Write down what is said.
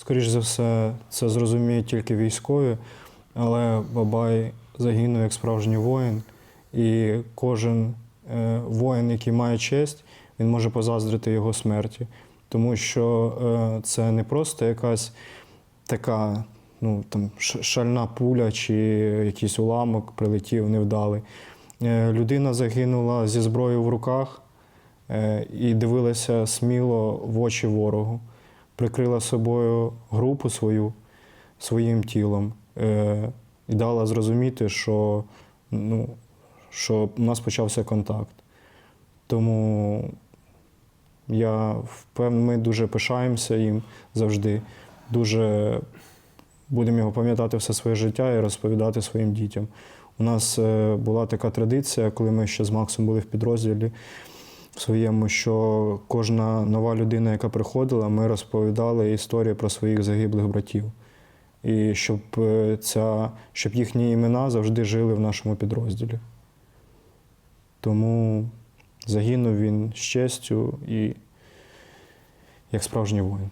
Скоріше за все, це зрозуміють тільки військові, але Бабай загинув як справжній воїн, і кожен е, воїн, який має честь, він може позаздрити його смерті. Тому що е, це не просто якась така ну, там, шальна пуля чи якийсь уламок прилетів невдалий. Е, людина загинула зі зброєю в руках і дивилася сміло в очі ворогу прикрила собою групу свою своїм тілом е, і дала зрозуміти, що, ну, що у нас почався контакт. Тому я впевнений, ми дуже пишаємося їм завжди. Дуже будемо його пам'ятати все своє життя і розповідати своїм дітям. У нас е, була така традиція, коли ми ще з Максом були в підрозділі своєму, що кожна нова людина, яка приходила, ми розповідали історію про своїх загиблих братів. І щоб, е, ця, щоб їхні імена завжди жили в нашому підрозділі. Тому загинув він з честю і як справжній воїн.